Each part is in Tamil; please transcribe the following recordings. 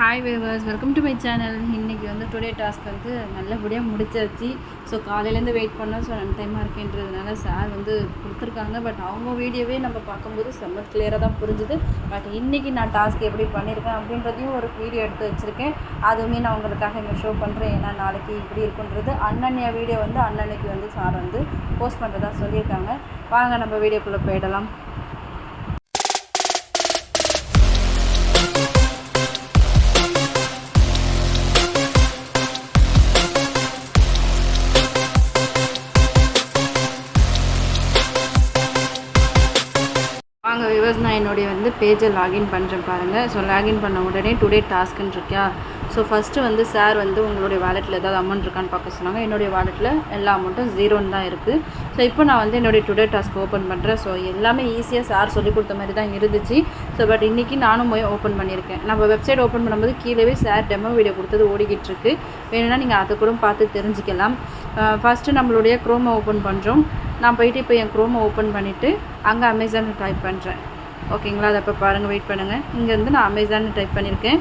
Hi wavers welcome to my channel இன்றைக்கி வந்து டுடே டாஸ்க் வந்து நல்லபடியாக முடிச்சாச்சு. ஸோ காலையிலேருந்து வெயிட் பண்ணோம். ஸோ ரன் டைமாக இருக்கேன்றதுனால சார் வந்து கொடுத்துருக்காங்க. பட் அவங்க வீடியோவே நம்ம பார்க்கும்போது செம்ம கிளியராக தான் புரிஞ்சுது. பட் இன்றைக்கி நான் டாஸ்க் எப்படி பண்ணியிருக்கேன் அப்படின்றதையும் ஒரு வீடியோ எடுத்து வச்சுருக்கேன். அதுவுமே நான் உங்களுக்காக இங்கே ஷோ பண்ணுறேன் ஏன்னா நாளைக்கு இப்படி இருக்குன்றது அன்னன்னைய வீடியோ வந்து அண்ணனுக்கு வந்து சார் வந்து போஸ்ட் பண்ணுறதா சொல்லியிருக்காங்க. வாங்க நம்ம வீடியோக்குள்ளே போயிடலாம். வாங்க விவஸ் நான் என்னுடைய வந்து பேஜை லாகின் பண்ணுறேன் பாருங்கள் ஸோ லாகின் பண்ண உடனே டுடே டாஸ்க்குன்னு இருக்கியா? ஸோ ஃபஸ்ட்டு வந்து சார் வந்து உங்களுடைய வாலெட்டில் ஏதாவது அமௌண்ட் இருக்கான்னு பார்க்க சொன்னாங்க. என்னுடைய வாலெட்டில் எல்லா அமௌண்ட்டும் ஜீரோன்னு தான் இருக்குது ஸோ இப்போ நான் வந்து என்னுடைய டுடே டாஸ்க் ஓப்பன் பண்ணுறேன் ஸோ எல்லாமே ஈஸியாக சார் சொல்லிக் கொடுத்த மாதிரி தான் இருந்துச்சு. ஸோ பட் இன்றைக்கி நானும் போய் ஓப்பன் பண்ணியிருக்கேன். நம்ம வெப்சைட் ஓப்பன் பண்ணும்போது கீழே சார் டெமோ வீடியோ கொடுத்தது ஓடிக்கிட்டு இருக்கு. வேணும்னா நீங்கள் அதை கூட பார்த்து தெரிஞ்சுக்கலாம். ஃபஸ்ட்டு நம்மளுடைய க்ரோமை ஓப்பன் பண்ணுறோம் நான் போயிட்டு இப்போ என் குரோமை ஓப்பன் பண்ணிவிட்டு அங்கே அமேசான் டைப் பண்ணுறேன் ஓகேங்களா அதை இப்போ பாருங்கள் வெயிட் பண்ணுங்கள் இங்கேருந்து நான் அமேசான் டைப் பண்ணியிருக்கேன்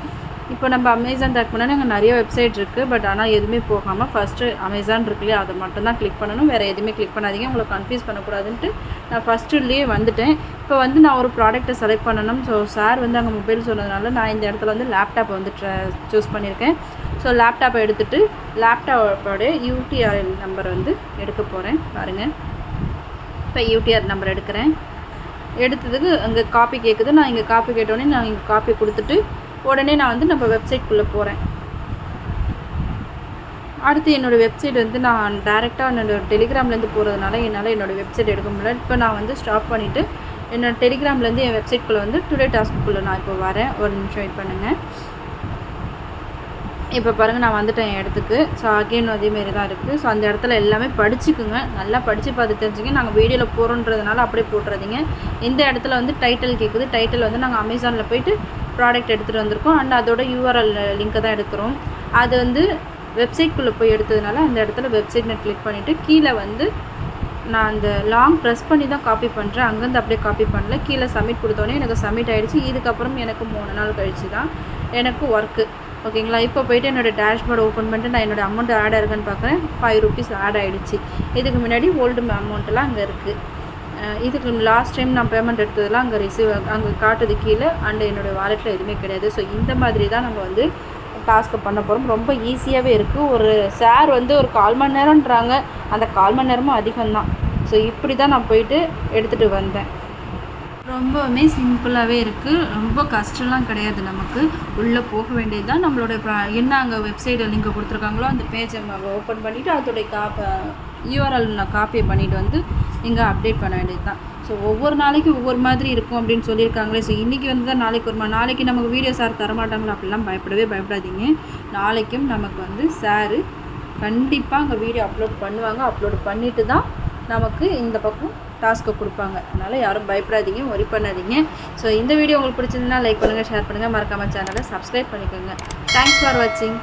இப்போ நம்ம அமேசான் டைப் பண்ணால் அங்கே நிறைய வெப்சைட் இருக்குது பட் ஆனால் எதுவுமே போகாமல் ஃபஸ்ட்டு அமேசான் இருக்கு இல்லையா? அதை மட்டும் தான் கிளிக் பண்ணணும். வேறு எதுவுமே கிளிக் பண்ணாதீங்க. உங்களை கன்ஃபியூஸ் பண்ணக்கூடாதுன்ட்டு நான் ஃபஸ்ட்டுலேயே வந்துட்டேன். இப்போ வந்து நான் ஒரு ப்ராடக்ட்டை செலக்ட் பண்ணணும். ஸோ சார் வந்து அங்கே மொபைல் சொன்னதுனால நான் இந்த இடத்துல வந்து லேப்டாப் வந்து சூஸ் பண்ணியிருக்கேன் ஸோ லேப்டாப்பை எடுத்துகிட்டு லேப்டாப்போட யூடிஆர்எல் நம்பர் வந்து எடுக்க போகிறேன் பாருங்கள் இப்போ யூடிஆர் நம்பர் எடுக்கிறேன். எடுத்ததுக்கு அங்கே காப்பி கேட்குது நான் இங்கே காப்பி கேட்டோடனே நான் இங்கே காப்பி கொடுத்துட்டு உடனே நான் வந்து நம்ம வெப்சைட்குள்ளே போகிறேன் அடுத்து என்னோடய வெப்சைட் வந்து நான் டேரெக்டாக என்னோடய டெலிகிராம்லேருந்து போகிறதுனால என்னால் என்னோடய வெப்சைட் எடுக்க முடியல. இப்போ நான் வந்து ஸ்டாப் பண்ணிவிட்டு என்னோடய டெலிகிராம்லேருந்து என் வெப்சைட்குள்ளே வந்து டுடே டாஸ்க்குள்ளே நான் இப்போ வரேன். ஒரு நிமிஷம் வெயிட் பண்ணுங்கள் இப்போ பாருங்கள் நான் வந்துட்டேன் என் இடத்துக்கு. ஸோ அகெயின் அதேமாரி தான் இருக்குது ஸோ அந்த இடத்துல எல்லாமே படிச்சுக்குங்க. நல்லா படித்து பார்த்து தெரிஞ்சுங்க. நாங்கள் வீடியோவில் போகிறோன்றதுனால அப்படியே போட்டுறதிங்க. இந்த இடத்துல வந்து டைட்டில் கேட்குது டைட்டில் வந்து நாங்கள் அமேசானில் போயிட்டு ப்ராடக்ட் எடுத்துகிட்டு வந்திருக்கோம். அண்ட் அதோட யூஆர்எல் லிங்க்கை தான் எடுக்கிறோம் அது வந்து வெப்சைட்குள்ளே போய் எடுத்ததுனால அந்த இடத்துல வெப்சைட்னு கிளிக் பண்ணிவிட்டு கீழே வந்து நான் அந்த லாங் ப்ரெஸ் பண்ணி தான் காப்பி பண்ணுறேன் அங்கேருந்து அப்படியே காப்பி பண்ணல. கீழே சப்மிட் கொடுத்தோன்னே எனக்கு சப்மிட் ஆகிடுச்சு இதுக்கப்புறம் எனக்கு மூணு நாள் கழிச்சு தான் எனக்கு ஒர்க்கு ஓகேங்களா? இப்போ போயிட்டு என்னோடய டேஷ்போர்டு ஓப்பன் பண்ணிட்டு நான் என்னோடய அமௌண்ட் ஆட் ஆயிருக்குன்னு பார்க்குறேன் ஃபைவ் ருபீஸ் ஆட் ஆகிடுச்சு இதுக்கு முன்னாடி ஓல்டு அமௌண்ட்டெல்லாம் அங்கே இருக்குது இதுக்கு லாஸ்ட் டைம் நான் பேமெண்ட் எடுத்ததெல்லாம் அங்கே ரிசீவ் அங்கே காட்டுது கீழே. அண்ட் என்னோடய வாலெட்டில் எதுவுமே கிடையாது. ஸோ இந்த மாதிரி தான் நம்ம வந்து டாஸ்க்கு பண்ண போகிறோம் ரொம்ப ஈஸியாகவே இருக்குது ஒரு சார் வந்து ஒரு கால் மணி நேரம்ன்றாங்க. அந்த கால் மணி நேரமும் அதிகம்தான். ஸோ இப்படி தான் நான் போயிட்டு எடுத்துகிட்டு வந்தேன். ரொம்பவுமே சிம்பிளாகவே இருக்குது ரொம்ப கஷ்டம்லாம் கிடையாது நமக்கு. உள்ளே போக வேண்டியது தான் நம்மளோட என்ன அங்கே வெப்சைட் லிங்க் கொடுத்துருக்காங்களோ அந்த பேஜை நம்ம ஓப்பன் பண்ணிவிட்டு அதோடைய காப்பை யூஆர்எல் நான் காப்பி பண்ணிவிட்டு வந்து இங்கே அப்டேட் பண்ண வேண்டியது தான் ஸோ ஒவ்வொரு நாளைக்கு ஒவ்வொரு மாதிரி இருக்கும் அப்படின்னு சொல்லியிருக்காங்களே. ஸோ இன்றைக்கி வந்து தான் நாளைக்கு ஒரு நாளைக்கு நமக்கு வீடியோ சார் தரமாட்டாங்களா? அப்படிலாம் பயப்படவே பயப்படாதீங்க. நாளைக்கும் நமக்கு வந்து சாரு கண்டிப்பாக அங்கே வீடியோ அப்லோட் பண்ணுவாங்க. அப்லோட் பண்ணிவிட்டு தான் நமக்கு இந்த பக்கம் டாஸ்க்கை கொடுப்பாங்க. அதனால் யாரும் பயப்படாதீங்க ஒரி பண்ணாதீங்க. ஸோ இந்த வீடியோ உங்களுக்கு பிடிச்சிருந்தா லைக் பண்ணுங்கள் ஷேர் பண்ணுங்கள் மறக்காமல் சேனலை சப்ஸ்கிரைப் பண்ணிக்கோங்க. தேங்க்ஸ் ஃபார் வாட்சிங்